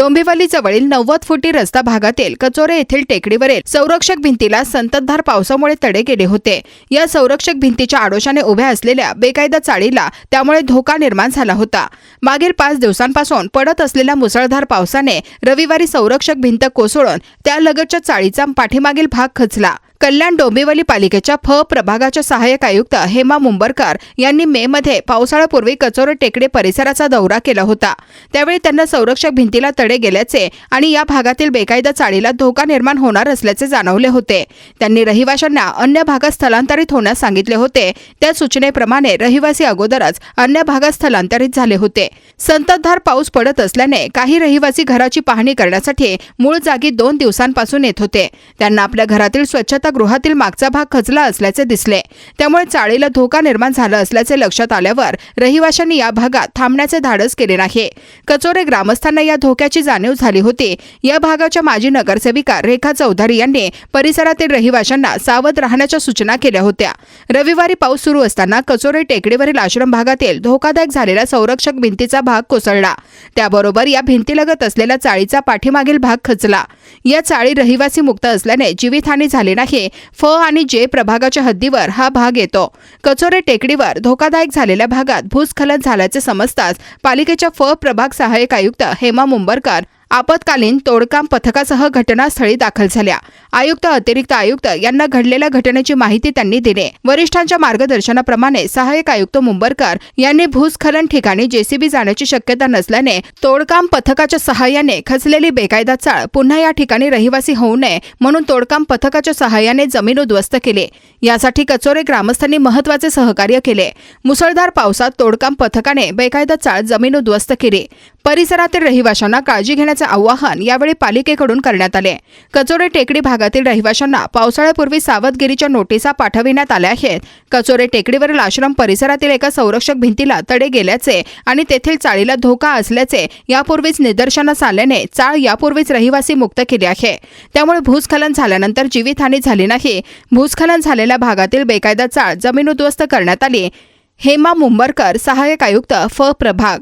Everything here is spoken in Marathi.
डोंबिवलीजवळील नव्वद फुटी रस्ता भागातील कचोरे येथील टेकडीवरील संरक्षक भिंतीला संततधार पावसामुळे तडे गेले होते. या संरक्षक भिंतीच्या आडोशाने उभ्या असलेल्या बेकायदा चाळीला त्यामुळे धोका निर्माण झाला होता. मागील पाच दिवसांपासून पडत असलेल्या मुसळधार पावसाने रविवारी संरक्षक भिंत कोसळून त्यालगतच्या चाळीचा पाठीमागील भाग खचला. कल्याण डोंबिवली पालिकेच्या फ प्रभागाच्या सहाय्यक आयुक्त हेमा मुंबरकर यांनी मे मध्ये पावसाळ्यापूर्वी कचोरे टेकडे परिसराचा दौरा केला होता. त्यावेळी त्यांना संरक्षक भिंतीला तडे गेल्याचे आणि या भागातील बेकायदा चाळीला धोका निर्माण होणार असल्याचे जाणवले होते. त्यांनी रहिवाशांना अन्य भागात स्थलांतरित होण्यास सांगितले होते. त्या सूचनेप्रमाणे रहिवासी अगोदरच अन्य भागात स्थलांतरित झाले होते. संततधार पाऊस पडत असल्याने काही रहिवासी घराची पाहणी करण्यासाठी मूळ जागी दोन दिवसांपासून येत होते. त्यांना आपल्या घरातील स्वच्छता गृहातील मागचा भाग खचला असल्याचे दिसले. त्यामुळे चाळीला धोका निर्माण झाला असल्याचे लक्षात आल्यावर रहिवाशांनी या भागात थांबण्याचे धाडस केले नाही. कचोरे ग्रामस्थांना या धोक्याची जाणीव झाली होती. या भागाच्या माजी नगरसेविका रेखा चौधरी यांनी परिसरातील रहिवाशांना सावध राहण्याच्या सूचना केल्या होत्या. रविवारी पाऊस सुरू असताना कचोरे टेकडीवरील आश्रम भागातील धोकादायक झालेला संरक्षक भिंतीचा भाग कोसळला. त्याबरोबर या भिंतीलगत असलेल्या चाळीचा पाठीमागील भाग खचला. या चाळी रहिवासी मुक्त असल्याने जीवितहानी झाली नाही. फ आणि जे प्रभागाच्या हद्दीवर हा भाग येतो. कचोरे टेकडीवर धोकादायक झालेल्या भागात भूस्खलन झाल्याचे समजताच पालिकेच्या फ प्रभाग सहाय्यक आयुक्त हेमा मुंबरकर आपत्कालीन तोडकाम पथकासह घटनास्थळी दाखल झाल्या. आयुक्त अतिरिक्त आयुक्त यांना घडलेल्या घटनेची माहिती त्यांनी दिली. वरिष्ठांच्या मार्गदर्शनाप्रमाणे सहाय्यक आयुक्त मुंबरकर यांनी भूस्खलन ठिकाणी जेसीबी जाण्याची शक्यता नसल्याने तोडकाम पथकाच्या सहाय्याने खचलेली बेकायदा चाळ पुन्हा या ठिकाणी रहिवासी होऊ नये म्हणून तोडकाम पथकाच्या सहाय्याने जमीन उद्ध्वस्त केली. यासाठी कचोरे ग्रामस्थांनी महत्त्वाचे सहकार्य केले. मुसळधार पावसात तोडकाम पथकाने बेकायदा चाळ जमीन उद्ध्वस्त केली. परिसरातील रहिवाशांना काळजी घेण्याचे आवाहन यावेळी पालिकेकडून करण्यात आले. कचोरे टेकडी भागातील रहिवाशांना पावसाळ्यापूर्वी सावधगिरीच्या नोटिसा पाठविण्यात आल्या आहेत. कचोरे टेकडीवरील आश्रम परिसरातील एका संरक्षक भिंतीला तडे गेल्याचे आणि तेथील चाळीला धोका असल्याचे यापूर्वीच निदर्शनास आल्याने चाळ यापूर्वीच रहिवासी मुक्त केली आहे. त्यामुळे भूस्खलन झाल्यानंतर जीवितहानी झाली नाही. भूस्खलन झालेल्या भागातील बेकायदा चाळ जमीन उद्ध्वस्त करण्यात आली. हेमा मुंबरकर सहाय्यक आयुक्त फ. प्रभाग.